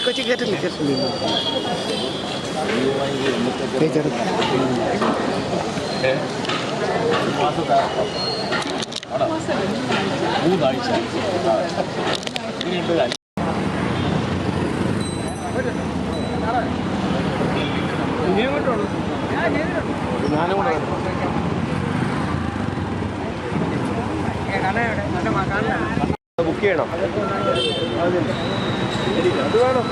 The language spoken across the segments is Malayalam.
കൊച്ചി കേട്ടില്ല കേട്ടില്ല ചേട്ടാ മൂന്നാഴ്ച ഇനിയുണ്ട് ഞാനും കൂടെ ബുക്ക് ചെയ്യണം അത് വേണം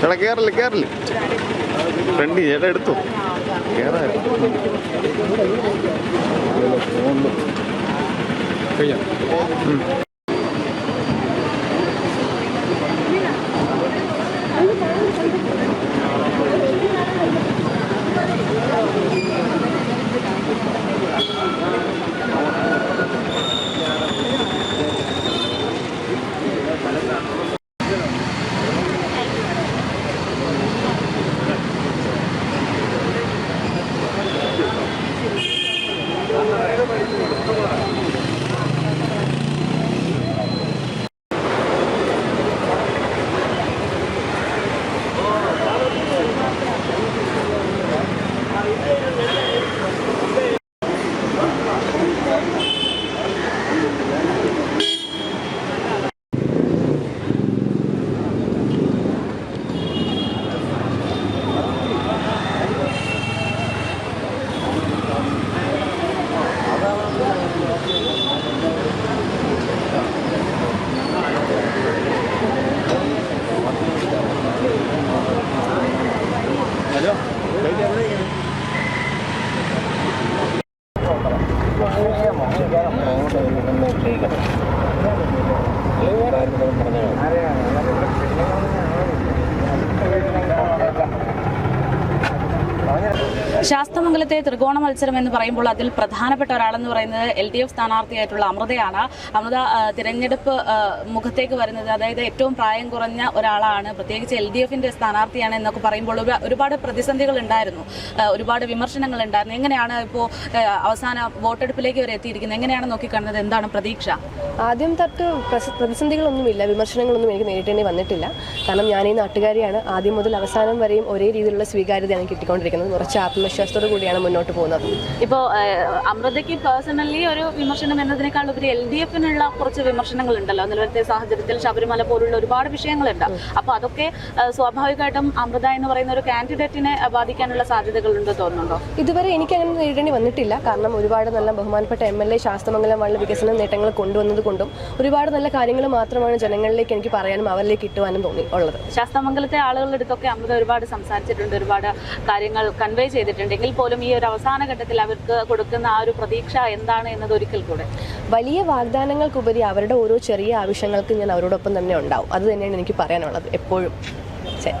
ചേട്ടാ കേറില്ല കേറില്ല ഫ്രണ്ടി ചേട്ടാ എടുത്തു. കേറാ Thank you. ശാസ്തമംഗലത്തെ ത്രികോണ മത്സരം എന്ന് പറയുമ്പോൾ അതിൽ പ്രധാനപ്പെട്ട ഒരാളെന്ന് പറയുന്നത് എൽ ഡി എഫ് സ്ഥാനാർത്ഥിയായിട്ടുള്ള അമൃതയാണ്. അമൃത തിരഞ്ഞെടുപ്പ് മുഖത്തേക്ക് വരുന്നത് അതായത് ഏറ്റവും പ്രായം കുറഞ്ഞ ഒരാളാണ്. പ്രത്യേകിച്ച് എൽ ഡി എഫിന്റെ സ്ഥാനാർത്ഥിയാണ് എന്നൊക്കെ പറയുമ്പോൾ ഒരുപാട് പ്രതിസന്ധികൾ ഉണ്ടായിരുന്നു. ഒരുപാട് വിമർശനങ്ങൾ ഉണ്ടായിരുന്നു. എങ്ങനെയാണ് ഇപ്പോൾ അവസാന വോട്ടെടുപ്പിലേക്ക് വരെ എത്തിയിരിക്കുന്നത്? എങ്ങനെയാണ് നോക്കിക്കാണുന്നത്? എന്താണ് പ്രതീക്ഷ? ആദ്യം തൊട്ട് പ്രതിസന്ധികളൊന്നുമില്ല. വിമർശനങ്ങളൊന്നും എനിക്ക് നേരിട്ടേണ്ടി വന്നിട്ടില്ല. കാരണം ഞാൻ ഈ നാട്ടുകാരിയാണ്. ആദ്യം മുതൽ അവസാനം വരെയും ഒരേ രീതിയിലുള്ള സ്വീകാര്യതയാണ് കിട്ടിക്കൊണ്ടിരിക്കുന്നത്. കുറച്ച് ആത്മവിശ്വാസത്തോടു കൂടിയാണ് മുന്നോട്ട് പോകുന്നത്. ഇപ്പോൾ അമൃതയ്ക്ക് പേഴ്സണലി ഒരു വിമർശനം എന്നതിനേക്കാൾ ഒരു എൽ ഡി എഫിനുള്ള കുറച്ച് വിമർശനങ്ങൾ ഉണ്ടല്ലോ നിലവിലത്തെ സാഹചര്യത്തിൽ ശബരിമല പോലുള്ള ഒരുപാട് വിഷയങ്ങളുണ്ട്. അപ്പോൾ അതൊക്കെ സ്വാഭാവികമായിട്ടും അമൃത എന്ന് പറയുന്ന ഒരു കാൻഡിഡേറ്റിനെ ബാധിക്കാനുള്ള സാധ്യതകളുണ്ട് തോന്നുന്നുണ്ടോ? ഇതുവരെ എനിക്ക് അങ്ങനെ നേരിടേണ്ടി വന്നിട്ടില്ല. കാരണം ഒരുപാട് നല്ല ബഹുമാനപ്പെട്ട എം എൽ എ ശാസ്ത്രമംഗലം വളരെ വികസന നേട്ടങ്ങൾ കൊണ്ടുവന്നത് കൊണ്ടും ഒരുപാട് നല്ല കാര്യങ്ങൾ മാത്രമാണ് ജനങ്ങളിലേക്ക് എനിക്ക് പറയാനും അവരിലേക്ക് കിട്ടുവാനും തോന്നി ഉള്ളത്. ശാസ്ത്രമംഗലത്തെ ആളുകളുടെ അടുത്തൊക്കെ അമൃത ഒരുപാട് സംസാരിച്ചിട്ടുണ്ട്. ഒരുപാട് കാര്യങ്ങൾ കൺവേ ചെയ്തിട്ടുണ്ടെങ്കിൽ പോലും ഈ ഒരു അവസാന ഘട്ടത്തിൽ അവർക്ക് കൊടുക്കുന്ന ആ ഒരു പ്രതീക്ഷ എന്താണ് എന്നത് ഒരിക്കൽ കൂടെ. വലിയ വാഗ്ദാനങ്ങൾക്കുപരി അവരുടെ ഓരോ ചെറിയ ആവശ്യങ്ങൾക്കും ഞാൻ അവരോടൊപ്പം തന്നെ ഉണ്ടാവും. അത് തന്നെയാണ് എനിക്ക് പറയാനുള്ളത് എപ്പോഴും. ശരി.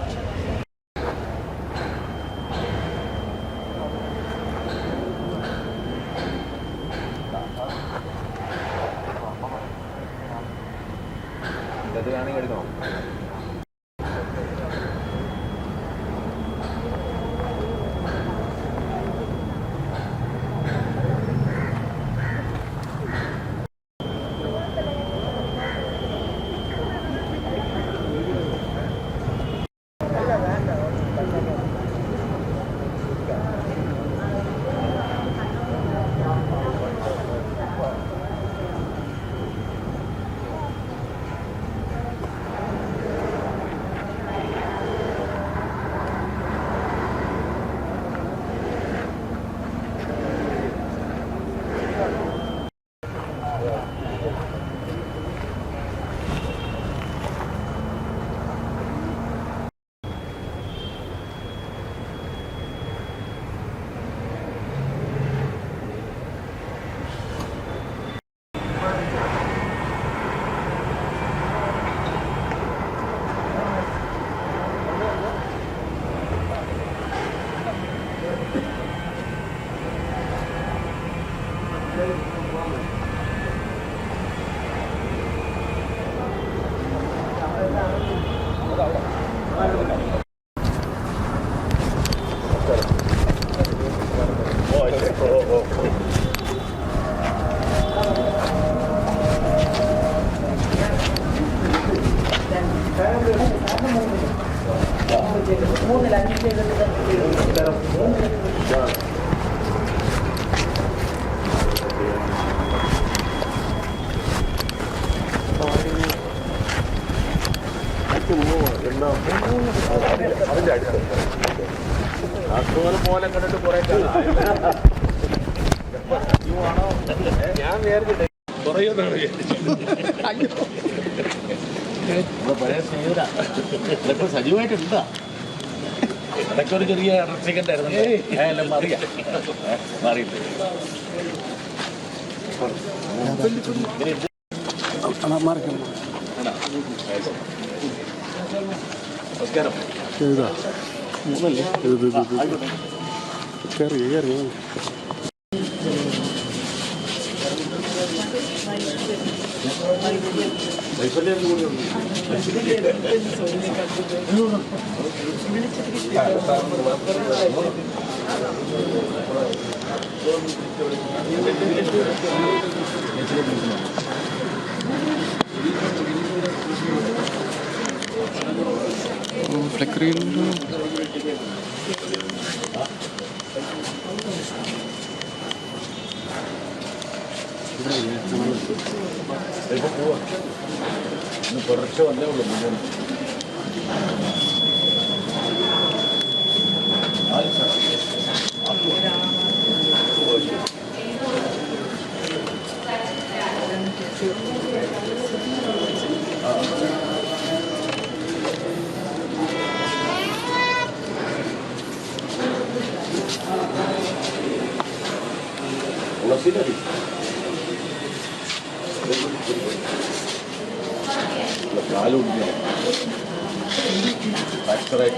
വിചാരിച്ചിട്ടേ സജീവമായിട്ടുണ്ടാ. അതൊക്കെ ഒരു ചെറിയ റെസ്ട്രിക്കന്റ് ആയിരുന്നു. എല്ലാം മാറിയ. മാറിയിട്ട് നമസ്കാരം. കയറി കയറി. Прикрили. El poco. No, corrección, le hablo, ストライク。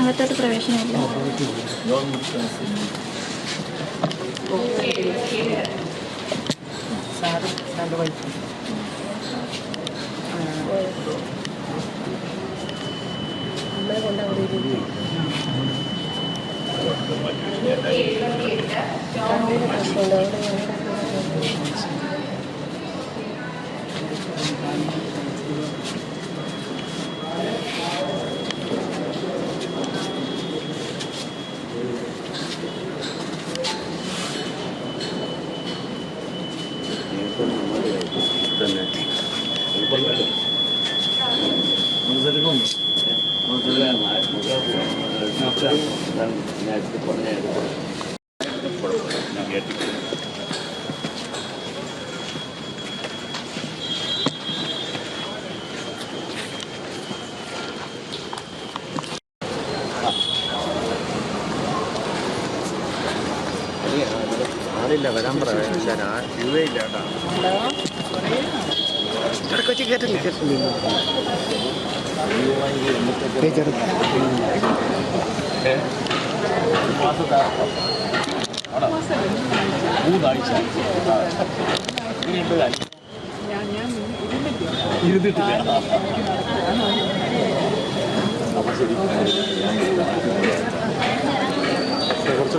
അകത്തോട്ട് പ്രവേശനമില്ല. നമ്മളെ കൊണ്ട് അവിടെ work, but like, there's no, that's, ആളില്ല വരാൻ പറയാം ക്യൂവേ ഇല്ല കേട്ടോ. കൊച്ചി മൂന്നാഴ്ച കുറച്ചു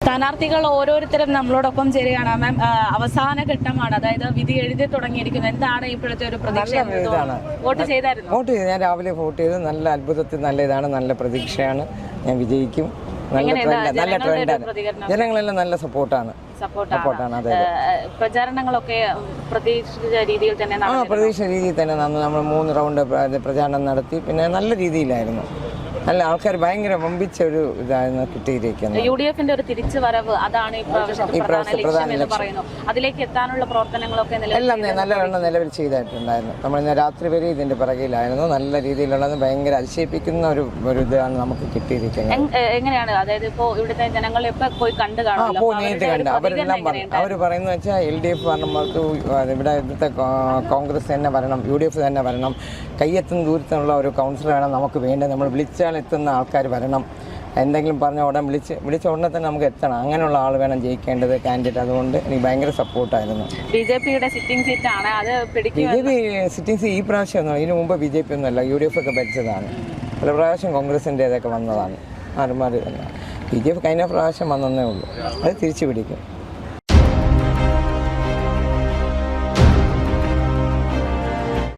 സ്ഥാനാർത്ഥികൾ ഓരോരുത്തരും നമ്മളോടൊപ്പം ചേരുകയാണ്. മാം അവസാന ഘട്ടമാണ്. അതായത് വിധി എഴുതി തുടങ്ങിയിരിക്കുന്നത് എന്താണ് ഇപ്പോഴത്തെ ഒരു പ്രതീക്ഷ? വോട്ട് ചെയ്തായിരുന്നു. വോട്ട് ചെയ്തു. ഞാൻ രാവിലെ വോട്ട് ചെയ്തു. നല്ല അത്ഭുതത്തിൽ നല്ല ഇതാണ്. നല്ല പ്രതീക്ഷയാണ്. ഞാൻ വിജയിക്കും. നല്ല ട്രെൻഡാണ് ജനങ്ങളെല്ലാം നല്ല സപ്പോർട്ടാണ് സപ്പോർട്ടാണ്. പ്രചാരണങ്ങളൊക്കെ പ്രതീക്ഷിച്ച രീതിയിൽ തന്നെ ആ നടന്നിരുന്നു. പ്രതീക്ഷ രീതിയിൽ തന്നെ നമ്മൾ മൂന്ന് റൗണ്ട് പ്ര- പ്രചാരണം നടത്തി പിന്നെ നല്ല രീതിയിലായിരുന്നു നല്ല ആൾക്കാർ ഭയങ്കര വമ്പിച്ച ഒരു ഇതായിരുന്നു കിട്ടിയിരിക്കുന്നത് യു ഡി എഫിന്റെ ഒരു തിരിച്ചു വരവ് അതാണ് പറയുന്നു. അതിലേക്ക് എത്താനുള്ള പ്രവർത്തനങ്ങളൊക്കെ എല്ലാം നല്ലവണ്ണം നിലവിൽ ചെയ്തിട്ടുണ്ടായിരുന്നു. നമ്മൾ ഇന്ന് രാത്രി വരെ ഇതിന്റെ പിറകിലായിരുന്നു. നല്ല രീതിയിലുള്ളത് ഭയങ്കര അതിശയിപ്പിക്കുന്ന ഒരു ഒരു ഇതാണ് നമുക്ക് കിട്ടിയിരിക്കുന്നത്. എങ്ങനെയാണ്? അതായത് ഇപ്പോ ഇവിടുത്തെ ജനങ്ങളെ പോയി കണ്ടു ആ കാണുമല്ലോ. പോ അപ്പോ നേരിട്ട് കണ്ട്. അവരെല്ലാം പറഞ്ഞു. അവർ പറയുന്നത് വെച്ചാൽ എൽ ഡി എഫ് ഭരണമാർക്ക് ഇവിടെ ഇവിടുത്തെ കോൺഗ്രസ് തന്നെ വരണം യു ഡി എഫ് തന്നെ വരണം. കയ്യെത്തുന്ന ദൂരത്തുള്ള ഒരു കൗൺസിലർ വേണം നമുക്ക് വേണ്ടത്. നമ്മൾ വിളിച്ചാൽ എത്തുന്ന ആൾക്കാർ വരണം. എന്തെങ്കിലും പറഞ്ഞ ഉടൻ വിളിച്ച് വിളിച്ച ഉടനെ തന്നെ നമുക്ക് എത്തണം. അങ്ങനെയുള്ള ആൾ വേണം ജയിക്കേണ്ടത് കാൻഡിഡേറ്റ് അതുകൊണ്ട് എനിക്ക് ഭയങ്കര സപ്പോർട്ടായിരുന്നു ബി ജെ പിയുടെ സിറ്റിംഗ് സീറ്റ് ആണ്. അത് B J P sitting seat ഈ പ്രാവശ്യം ഒന്നും ഇതിനു മുമ്പ് ബി ജെ പി ഒന്നുമല്ല യു ഡി എഫ് ഒക്കെ ഭരിച്ചതാണ്. പല പ്രാവശ്യം കോൺഗ്രസിന്റെ ഇതൊക്കെ വന്നതാണ് തന്നെ ബി ജെ പി കഴിഞ്ഞ പ്രാവശ്യം വന്നതേ ഉള്ളൂ. അത് തിരിച്ചു പിടിക്കും.